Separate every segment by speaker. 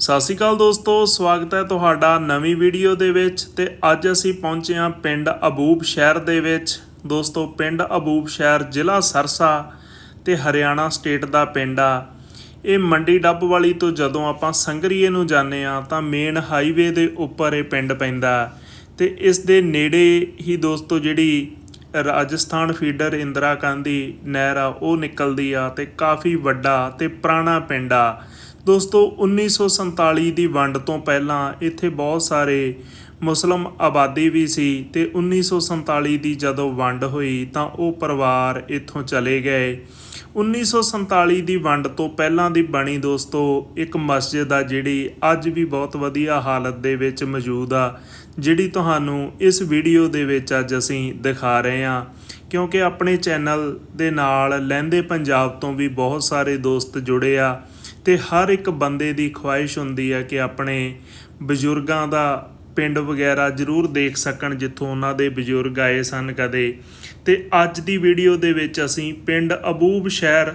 Speaker 1: ਸਤਿ ਸ਼੍ਰੀ ਅਕਾਲ ਦੋਸਤੋ, ਸਵਾਗਤ ਹੈ ਤੁਹਾਡਾ ਨਵੀਂ ਵੀਡੀਓ ਦੇ ਵਿੱਚ ਤੇ ਅੱਜ ਅਸੀਂ ਪਹੁੰਚੇ ਹਾਂ ਪਿੰਡ ਅਬੂਬ ਸ਼ਹਿਰ ਦੇ ਵਿੱਚ। ਦੋਸਤੋ, ਪਿੰਡ ਅਬੂਬ ਸ਼ਹਿਰ ਜ਼ਿਲ੍ਹਾ ਸਰਸਾ ਤੇ ਹਰਿਆਣਾ ਸਟੇਟ ਦਾ ਪਿੰਡ ਆ। ਇਹ ਮੰਡੀ ਡੱਬ ਵਾਲੀ ਤੋਂ ਜਦੋਂ ਆਪਾਂ ਸੰਗਰੀਏ ਨੂੰ ਜਾਂਦੇ ਆ ਤਾਂ ਮੇਨ ਹਾਈਵੇ ਦੇ ਉੱਪਰ ਇਹ ਪਿੰਡ ਪੈਂਦਾ ਤੇ ਇਸ ਦੇ ਨੇੜੇ ਹੀ ਦੋਸਤੋ ਜਿਹੜੀ ਰਾਜਸਥਾਨ ਫੀਡਰ ਇੰਦਰਾ ਗਾਂਧੀ ਨਹਿਰ ਆ, ਉਹ ਨਿਕਲਦੀ ਆ ਤੇ ਕਾਫੀ ਵੱਡਾ ਤੇ ਪੁਰਾਣਾ ਪਿੰਡ ਆ। ਦੋਸਤੋ 1947 ਦੀ ਵੰਡ ਤੋਂ ਪਹਿਲਾਂ ਇੱਥੇ ਬਹੁਤ ਸਾਰੇ ਮੁਸਲਮ ਆਬਾਦੀ ਵੀ ਸੀ ਤੇ 1947 ਦੀ ਜਦੋਂ ਵੰਡ ਹੋਈ ਤਾਂ ਉਹ ਪਰਿਵਾਰ ਇੱਥੋਂ ਚਲੇ ਗਏ। 1947 ਦੀ ਵੰਡ ਤੋਂ ਪਹਿਲਾਂ ਦੀ ਬਣੀ ਦੋਸਤੋ, ਇੱਕ ਮਸਜਿਦ ਆ ਜਿਹੜੀ ਅੱਜ ਵੀ ਬਹੁਤ ਵਧੀਆ ਹਾਲਤ ਦੇ ਵਿੱਚ ਮੌਜੂਦ ਆ, ਜਿਹੜੀ ਤੁਹਾਨੂੰ ਇਸ ਵੀਡੀਓ ਦੇ ਵਿੱਚ ਅੱਜ ਅਸੀਂ ਦਿਖਾ ਰਹੇ ਹਾਂ। ਕਿਉਂਕਿ ਆਪਣੇ ਚੈਨਲ ਦੇ ਨਾਲ ਲਹਿੰਦੇ ਪੰਜਾਬ ਤੋਂ ਵੀ ਬਹੁਤ ਸਾਰੇ ਦੋਸਤ ਜੁੜੇ ਆ। ਤੇ ਹਰ ਇੱਕ ਬੰਦੇ ਦੀ ਖੁਆਇਸ਼ ਹੁੰਦੀ ਹੈ ਕਿ ਆਪਣੇ ਬਜ਼ੁਰਗਾਂ ਦਾ ਪਿੰਡ ਵਗੈਰਾ ਜ਼ਰੂਰ ਦੇਖ ਸਕਣ ਜਿੱਥੋਂ ਉਹਨਾਂ ਦੇ ਬਜ਼ੁਰਗ ਆਏ ਸਨ ਕਦੇ। ਤੇ ਅੱਜ ਦੀ ਵੀਡੀਓ ਦੇ ਵਿੱਚ ਅਸੀਂ ਪਿੰਡ ਅਬੂਬ ਸ਼ਹਿਰ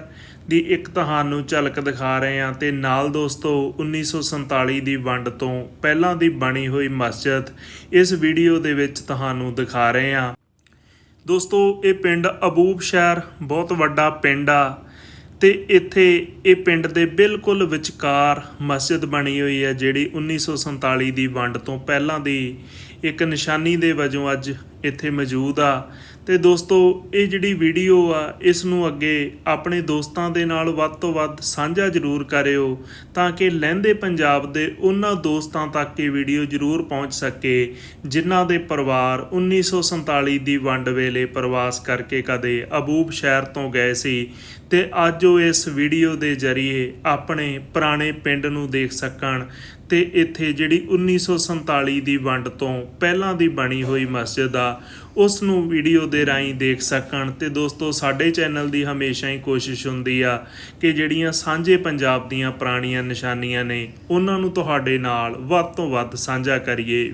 Speaker 1: ਦੀ ਇੱਕ ਤੁਹਾਨੂੰ ਝਲਕ ਦਿਖਾ ਰਹੇ ਹਾਂ ਤੇ ਨਾਲ ਦੋਸਤੋ 1947 ਦੀ ਵੰਡ ਤੋਂ ਪਹਿਲਾਂ ਦੀ ਬਣੀ ਹੋਈ ਮਸਜਿਦ ਇਸ ਵੀਡੀਓ ਦੇ ਵਿੱਚ ਤੁਹਾਨੂੰ ਦਿਖਾ ਰਹੇ ਹਾਂ। ਦੋਸਤੋ ਇਹ ਪਿੰਡ ਅਬੂਬ ਸ਼ਹਿਰ ਬਹੁਤ ਵੱਡਾ ਪਿੰਡ ਆ। ਤੇ ਇੱਥੇ ਇਹ ਪਿੰਡ ਦੇ ਬਿਲਕੁਲ ਵਿਚਕਾਰ ਮਸਜਿਦ ਬਣੀ ਹੋਈ ਹੈ, ਜਿਹੜੀ 1947 ਦੀ ਵੰਡ ਤੋਂ ਪਹਿਲਾਂ ਦੀ ਇੱਕ ਨਿਸ਼ਾਨੀ ਦੇ ਵਜੋਂ ਅੱਜ ਇੱਥੇ ਮੌਜੂਦ ਆ। ਤੇ ਦੋਸਤੋ, ਇਹ ਜਿਹੜੀ ਵੀਡੀਓ ਆ, ਇਸ ਨੂੰ ਅੱਗੇ ਆਪਣੇ ਦੋਸਤਾਂ ਦੇ ਨਾਲ ਵੱਧ ਤੋਂ ਵੱਧ ਸਾਂਝਾ ਜ਼ਰੂਰ ਕਰਿਓ ਤਾਂ ਕਿ ਲਹਿੰਦੇ ਪੰਜਾਬ ਦੇ ਉਹਨਾਂ ਦੋਸਤਾਂ ਤੱਕ ਇਹ ਵੀਡੀਓ ਜ਼ਰੂਰ ਪਹੁੰਚ ਸਕੇ, ਜਿਨ੍ਹਾਂ ਦੇ ਪਰਿਵਾਰ 1947 ਦੀ ਵੰਡ ਵੇਲੇ ਪ੍ਰਵਾਸ ਕਰਕੇ ਕਦੇ ਅਬੂਬ ਸ਼ਹਿਰ ਤੋਂ ਗਏ ਸੀ। ਤੇ ਅੱਜ ਉਹ ਇਸ ਵੀਡੀਓ ਦੇ ਜ਼ਰੀਏ ਆਪਣੇ ਪੁਰਾਣੇ ਪਿੰਡ ਨੂੰ ਦੇਖ ਸਕਣ ਤੇ ਇੱਥੇ ਜਿਹੜੀ 1947 ਦੀ ਵੰਡ ਤੋਂ ਪਹਿਲਾਂ ਦੀ ਬਣੀ ਹੋਈ ਮਸਜਿਦ ਆ, ਉਸ ਨੂੰ ਵੀਡੀਓ ਦੇ ਰਾਹੀਂ ਦੇਖ ਸਕਣ। ਤੇ ਦੋਸਤੋ, ਸਾਡੇ ਚੈਨਲ ਦੀ ਹਮੇਸ਼ਾ ਹੀ ਕੋਸ਼ਿਸ਼ ਹੁੰਦੀ ਆ ਕਿ ਜਿਹੜੀਆਂ ਸਾਂਝੇ ਪੰਜਾਬ ਦੀਆਂ ਪੁਰਾਣੀਆਂ ਨਿਸ਼ਾਨੀਆਂ ਨੇ, ਉਹਨਾਂ ਨੂੰ ਤੁਹਾਡੇ ਨਾਲ ਵੱਧ ਤੋਂ ਵੱਧ ਸਾਂਝਾ ਕਰੀਏ।